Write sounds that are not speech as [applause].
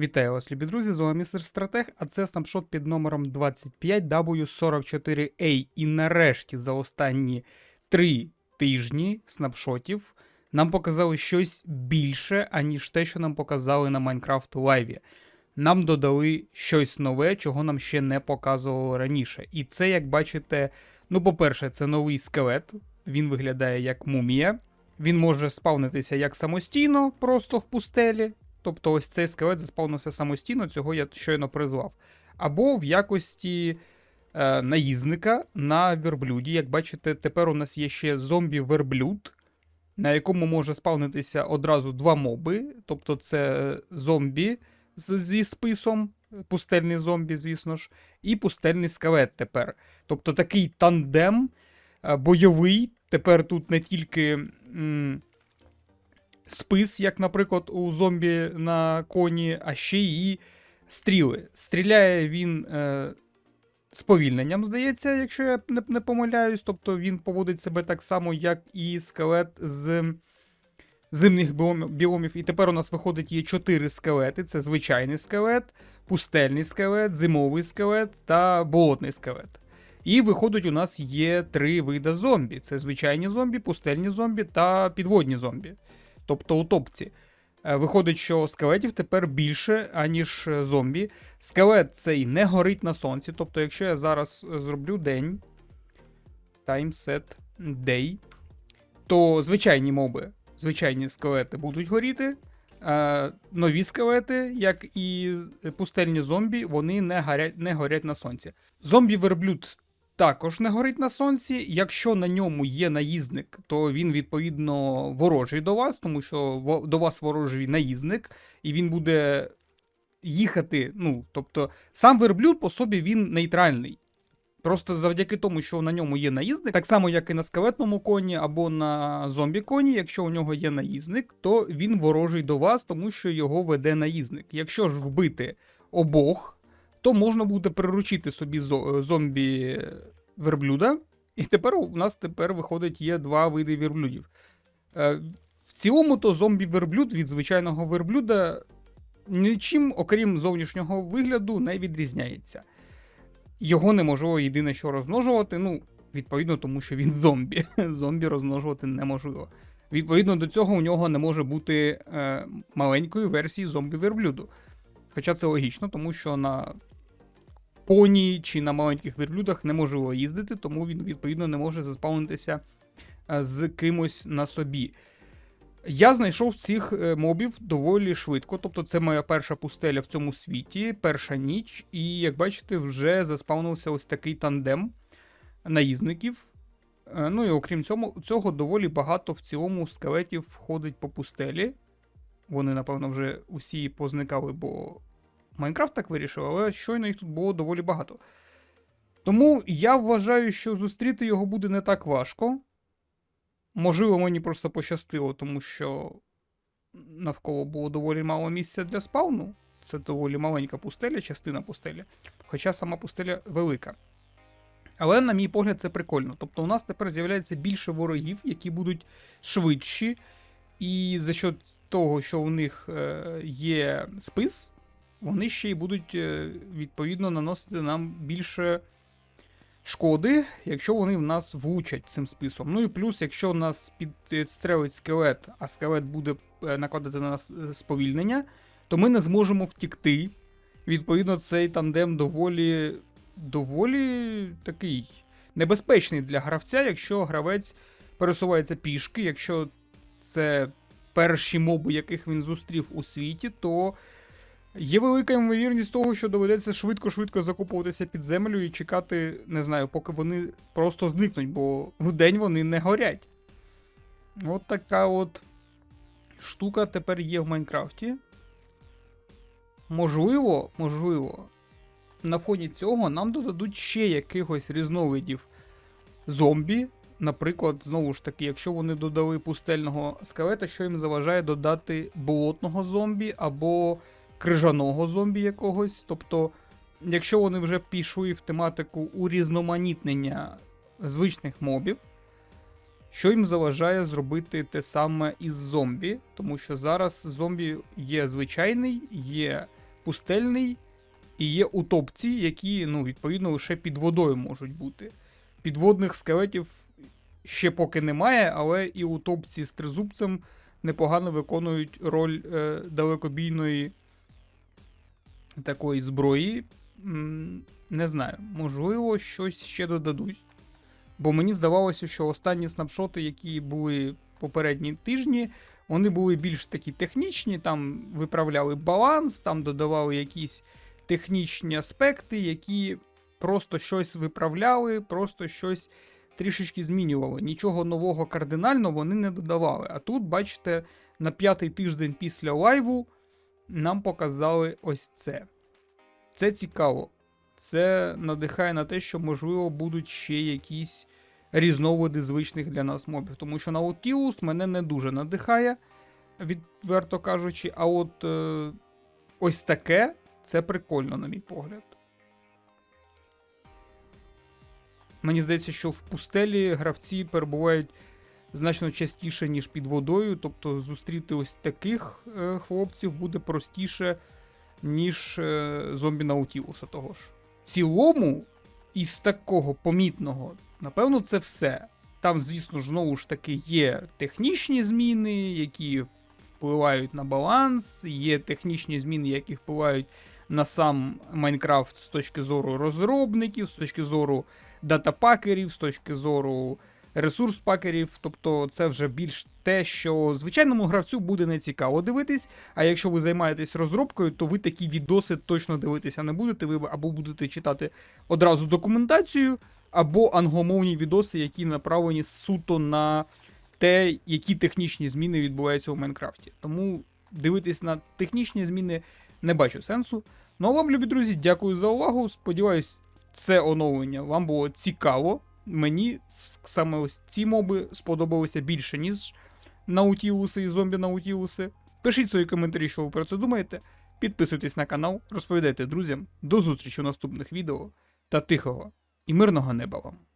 Вітаю вас, любі друзі! З вами містер Стратег, а це снапшот під номером 25W44A. І нарешті за останні три тижні снапшотів нам показали щось більше, аніж те, що нам показали на Minecraft Live. Нам додали щось нове, чого нам ще не показували раніше. І це, як бачите, ну, по-перше, це новий скелет. Він виглядає як мумія. Він може спавнитися як самостійно, просто в пустелі. Тобто ось цей скелет заспавнився самостійно, цього я щойно призвав. Або в якості е, наїзника на верблюді. Як бачите, тепер у нас є ще зомбі-верблюд, на якому може спавнитися одразу два моби. Тобто це зомбі зі списом, пустельний зомбі, звісно ж, і пустельний скелет тепер. Тобто такий тандем е, бойовий. Тепер тут не тільки. м, спис, як, наприклад, у зомбі на коні, а ще і стріли. Стріляє він е, повільненням, здається, якщо я не, не помиляюсь. Тобто він поводить себе так само, як і скелет з зимних біомів. І тепер у нас виходить є чотири скелети: це звичайний скелет, пустельний скелет, зимовий скелет та болотний скелет. І виходить, у нас є три види зомбі: це звичайні зомбі, пустельні зомбі та підводні зомбі тобто у топці. Е, Виходить, що скелетів тепер більше, аніж е, зомбі. Скелет цей не горить на сонці. Тобто, якщо я зараз е, зроблю день, time day, то звичайні моби, звичайні скелети будуть горіти. Нові скелети, як і пустельні зомбі, вони не горять, не горять на сонці. Зомбі-верблюд також не горить на сонці. Якщо на ньому є наїзник, то він відповідно ворожий до вас, тому що до вас ворожий наїзник, і він буде їхати. Ну, тобто, сам верблюд по собі він нейтральний. Просто завдяки тому, що на ньому є наїзник, так само, як і на скелетному коні або на зомбі-коні, якщо у нього є наїзник, то він ворожий до вас, тому що його веде наїзник. Якщо ж вбити обох, то можна буде приручити собі зомбі верблюда. І тепер у нас тепер виходить є два види верблюдів. Е, В цілому, то зомбі-верблюд від звичайного верблюда нічим, окрім зовнішнього вигляду, не відрізняється. Його неможливо єдине, що розмножувати. Ну, відповідно, тому що він зомбі. [laughs] Зомбі розмножувати неможливо. Відповідно до цього, у нього не може бути е, маленької версії зомбі-верблюду. Хоча це логічно, тому що на поні чи на маленьких верблюдах неможливо їздити, тому він, відповідно, не може заспавнитися е, з кимось на собі. Я знайшов цих е, мобів доволі швидко. Тобто, це моя перша пустеля в цьому світі, перша ніч, і як бачите, вже заспавнився ось такий тандем наїзників. Е, Ну і окрім цього, цього, доволі багато в цілому скелетів входить по пустелі. Вони, напевно, вже усі позникали, бо Майнкрафт так вирішив, але щойно їх тут було доволі багато. Тому я вважаю, що зустріти його буде не так важко. Можливо, мені просто пощастило, тому що навколо було доволі мало місця для спавну. Це доволі маленька пустеля, частина пустелі. Хоча сама пустеля велика. Але, на мій погляд, це прикольно. Тобто, у нас тепер з'являється більше ворогів, які будуть швидші, і за що того, що у них е, є спис, вони ще й будуть е, відповідно наносити нам більше шкоди, якщо вони в нас влучать цим списом. Ну і плюс, якщо нас підстрелить скелет, а скелет буде е, накладати на нас е, сповільнення, то ми не зможемо втікти. Відповідно, цей тандем доволі, доволі такий небезпечний для гравця, якщо гравець пересувається пішки, якщо це перші моби, яких він зустрів у світі, то є велика ймовірність того, що доведеться швидко-швидко закопуватися під землю і чекати, не знаю, поки вони просто зникнуть, бо вдень вони не горять. От така от штука тепер є в Майнкрафті. Можливо, можливо, на фоні цього нам додадуть ще якихось різновидів зомбі. Наприклад, знову ж таки, якщо вони додали пустельного скелета, що їм заважає додати болотного зомбі або крижаного зомбі якогось. Тобто, якщо вони вже пішли в тематику урізноманітнення звичних мобів, що їм заважає зробити те саме із зомбі, тому що зараз зомбі є звичайний, є пустельний і є утопці, які, ну, відповідно, лише під водою можуть бути. Підводних скелетів ще поки немає, але і утопці з тризубцем непогано виконують роль е, далекобійної такої зброї. Не знаю, можливо, щось ще додадуть. Бо мені здавалося, що останні снапшоти, які були попередні тижні, вони були більш такі технічні, там виправляли баланс, там додавали якісь технічні аспекти, які просто щось виправляли, просто щось трішечки змінювали. Нічого нового кардинально вони не додавали. А тут, бачите, на п'ятий тиждень після лайву нам показали ось це. Це цікаво. Це надихає на те, що, можливо, будуть ще якісь різновиди звичних для нас мобів. Тому що Nautilus мене не дуже надихає, відверто кажучи. А от е, ось таке це прикольно, на мій погляд. Мені здається, що в пустелі гравці перебувають значно частіше, ніж під водою. Тобто зустріти ось таких е, хлопців буде простіше, ніж е, зомбі Наутілуса того ж. В цілому, із такого помітного, напевно, це все. Там, звісно ж, знову ж таки є технічні зміни, які впливають на баланс, є технічні зміни, які впливають на сам Майнкрафт з точки зору розробників, з точки зору датапакерів, з точки зору ресурс-пакерів. Тобто це вже більш те, що звичайному гравцю буде не цікаво дивитись. А якщо ви займаєтесь розробкою, то ви такі відоси точно дивитися не будете. Ви або будете читати одразу документацію, або англомовні відоси, які направлені суто на те, які технічні зміни відбуваються у Майнкрафті. Тому дивитись на технічні зміни не бачу сенсу. Ну а вам, любі друзі, дякую за увагу. Сподіваюсь, це оновлення вам було цікаво. Мені саме ось ці моби сподобалися більше, ніж наутілуси і зомбі наутілуси. Пишіть свої коментарі, що ви про це думаєте. Підписуйтесь на канал, розповідайте друзям. До зустрічі у наступних відео та тихого і мирного неба вам.